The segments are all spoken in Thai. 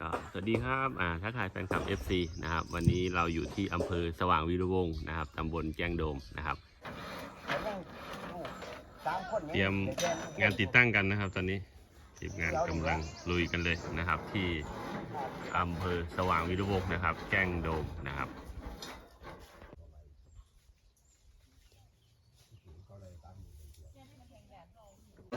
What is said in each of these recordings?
ก็สวัสดีครับอ่าทักทายแฟนคลับ FC นะครับ วันนี้เราอยู่ที่อำเภอสว่างวีรวงศ์นะครับตำบลแจ้งโดมนะครับ เตรียมงานติดตั้งกันนะครับ ตอนนี้ทีมงานกำลังลุยกันเลยนะครับ ที่อำเภอสว่างวีรวงศ์นะครับ แจ้งโดมนะครับ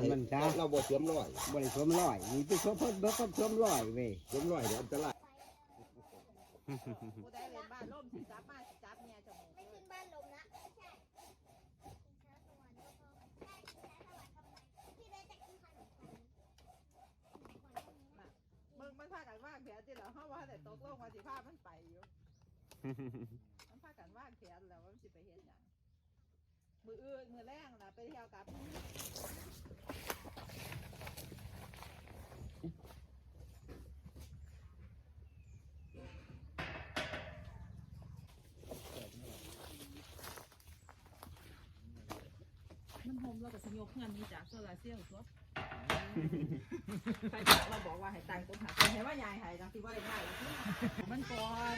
มันจ้าเราบ่สวมรอยบริสวมร้อยนี่ไปสวมเพิ่นเบิกก็สวมร้อยเว้ยสวมรอยเดี๋ยวอันตรายผู้ได้เรียนบ้านล่มสิจับมาสิจับเนี่ยจมูกเลยขึ้นบ้านลมนะไม่ใช่พี่ได้จะกินขนมมึงมันพากันว่างแผนที่เราเฮาว่าแต่ตกลงว่าสิพามันไปอยู่มันพากันว่างแผนแล้วว่ามันสิไปเฮ็ดหยังมืออื่นมือแรงล่ะไปเที่ยวกับ โฮมเราก็สิยกเงินนี้จากโซลาร์เซลล์ตัวใครบอกเราบอกว่าให้ตังค์คนหาคนเห็นว่ายายให้จังสิว่าได้ง่ายแล้วมันก่อน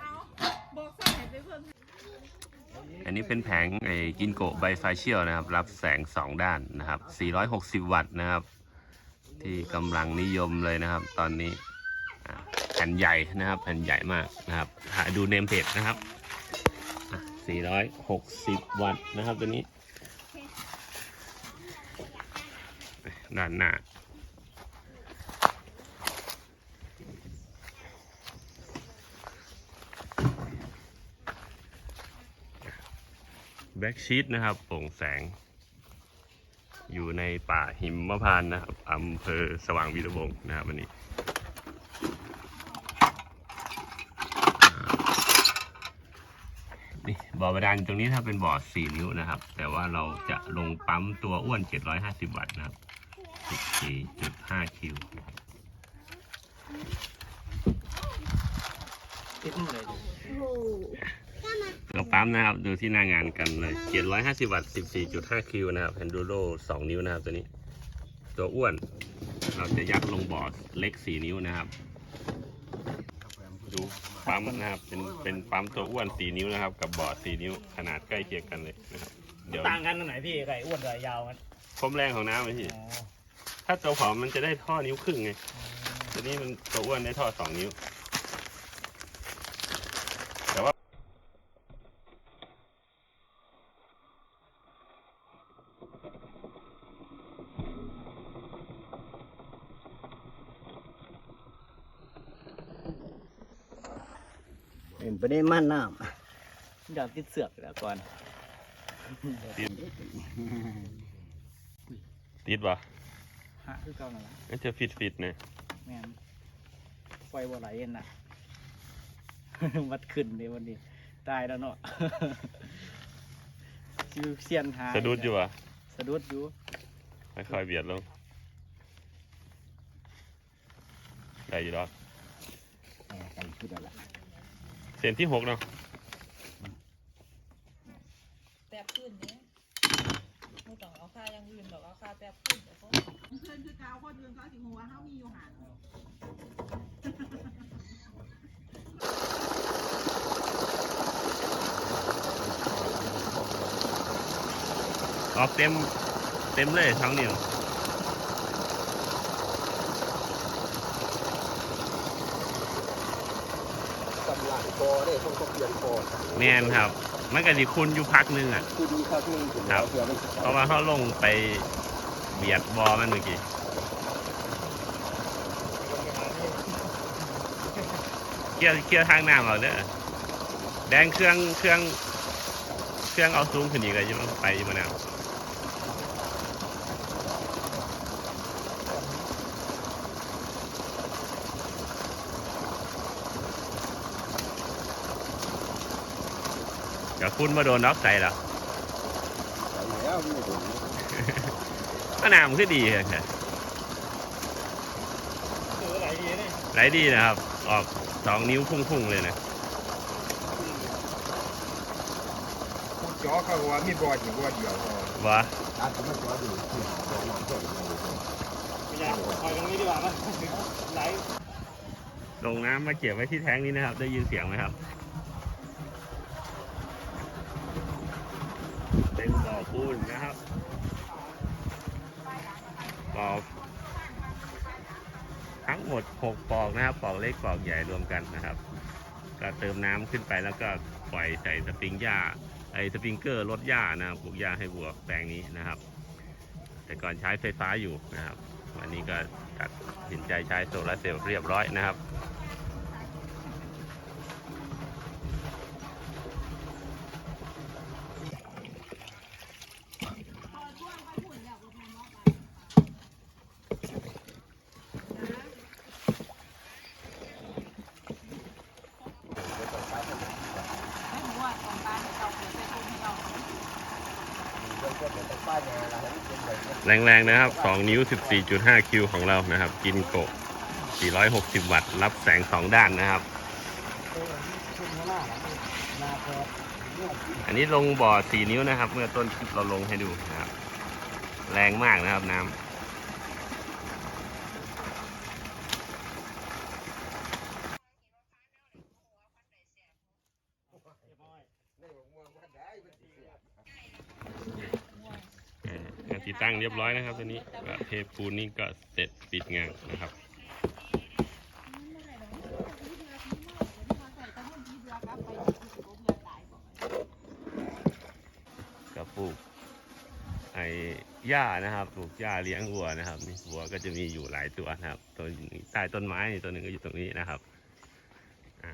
เอาบอกใส่ให้ไปเพิ่ม อั นนี้เป็นแผงไอ้กินโกะไบไฟเชียลนะครับ รับแสง 2 ด้านนะครับ 460 วัตต์นะครับ ที่กำลังนิยมเลยนะครับ ตอนนี้แผ่นใหญ่นะครับ แผ่นใหญ่มากนะครับหาดูเนมเพจนะครับ 460 วัตต์นะครับตัวนี้ ด้านหน้า แบ็กชีตนะครับโปร่งแสง อยู่ในป่าหิมพานต์นะครับอำเภอสว่างวีรวงศ์นะครับวันนี้นี่บ่อบาดาลตรงนี้ถ้าเป็นบ่อ 4 นิ้วนะครับ แต่ว่าเราจะลงปั๊มตัวอ้วน 750 วัตต์นะครับ 14.5 คิวตัว ปั๊มนะครับ ดูที่หน้างานกันเลย 750 วัตต์ 14.5 คิวนะครับ Enduro 2นิ้วนะครับตัวนี้ ตัวอ้วน เราจะยัดลงบอร์ดเล็ก 4 นิ้วนะครับ ดูปั๊มนะครับ เป็นเป็นปั๊มตัวอ้วน 4 นิ้วนะครับ กับบอร์ด 4 นิ้ว ขนาดใกล้เคียงกันเลยนะครับ เดี๋ยว ต่างกันตรงไหนพี่ไก่อ้วนกับไก่ยาวกันความแรงของน้ำเลยพี่ ถ้าตัวผอมมันจะได้ท่อนิ้วครึ่งไง ตัวนี้มันตัวอ้วนได้ท่อ 2 นิ้ว เป็นประเด็นมันน้อยากติดเสือกแล้วก่อนติดติดป่ะฮะคือเก่าหน่อยมันจะฟิตฟิตๆนะแม่นไฟบ่ไหลเอ็นน่ะวัดขึ้นเลยวันนี้ตายแล้วเนาะชิวเซียนหายสะดุดอยู่ป่ะสะดุดอยู่ค่อยๆเบียดลงได้อยู่หรอกำแหมใส่ชุดอะไรเส้นที่หกเนาะแตบขึ้นเนี่ยไม่ต้องเอาค่าอย่างอื่นหรอกเอาค่าแตบขึ้นเดี๋ยวเขาเพื่อนคือเกาคนอื่นเขาสิหัวเขามีอยู่หันออกเต็มเต็มเลยทั้งนิ้วก ลังคอได้ต้องต้องเปลี่ยนคอแมนครับ มันก็สิคุณอยู่พักหนึงอะ คือดีครับที่ถึงครับเผื่อมันเพราะว่าเขาลงไปเบียดบอมันเมื่อกี้เคลียร์เคลียร์ทางน้ำเอาเด้อแดงเครื่องเครื่อง เครื่องเอาซูมขึ้นอีกเลยอยังไปอยู่มาแล้ กับคุณมาโดนน็อกใส่หรอแล้วไม่โดนก็น้ำคือดีเลยค่ะไรดีนะครับ ออกสองนิ้วพุ่งๆเลยนะจ่อเขาว่ามีบอดอยู่บอดเดียวพอวะอาจจะไม่จ่อดูที่จ่อหนอนจ่ออยู่ไม่ได้ปล่อยตรงนี้ดีกว่ามั้งไหลลงน้ำมาเก็บไว้ที่แท้งนี้นะครับ ได้ยินเสียงไหมครับ เป็นบ่อปูนนะครับบ่อทั้งหมดหกปอกนะครับปอกเล็กปอกใหญ่รวมกันนะครับ ก็เติมน้ำขึ้นไปแล้วก็ปล่อยใส่สปริงหญ้าไอ้สปริงเกอร์ลดหญ้านะปลูกหญ้าให้วัวแปลงนี้นะครับ แต่ก่อนใช้ไฟฟ้าอยู่นะครับ วันนี้ก็ตัดสินใจใช้โซลาร์เซลล์เรียบร้อยนะครับ ให้หมูอะของตาเจ้าเกิดไปตรงที่เจ้า แรงๆนะครับ 2 นิ้ว 14.5 คิวของเรานะครับ กินโกะ460 วัตต์ รับแสง 2 ด้านนะครับขึ้นข้างหน้าแล้วนาแพรเนี่ยอันนี้ลงบ่อ 4 นิ้วนะครับ เมื่อต้นคลิปเราลงให้ดูนะครับ แรงมากนะครับน้ำ อ่า ตั้งเรียบร้อยนะครับตัวนี้ก็เทปูนนี่ก็เสร็จปิดงานนะครับ ก็ปลูกไอ้หญ้านะครับปลูกหญ้าเลี้ยงวัวนะครับนี่วัวก็จะมีอยู่หลายตัวนะครับ ตัวใต้ต้นไม้ตัวหนึ่งก็อยู่ตรงนี้นะครับอ่า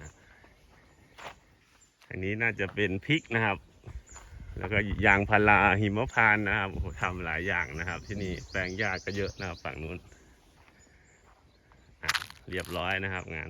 อันนี้น่าจะเป็นพริกนะครับ แล้วก็ยางพาราหิมพานนะครับโอ้โหทำหลายอย่างนะครับ ที่นี่แปลงหญ้าก็เยอะนะครับฝั่งนู้นเรียบร้อยนะครับงาน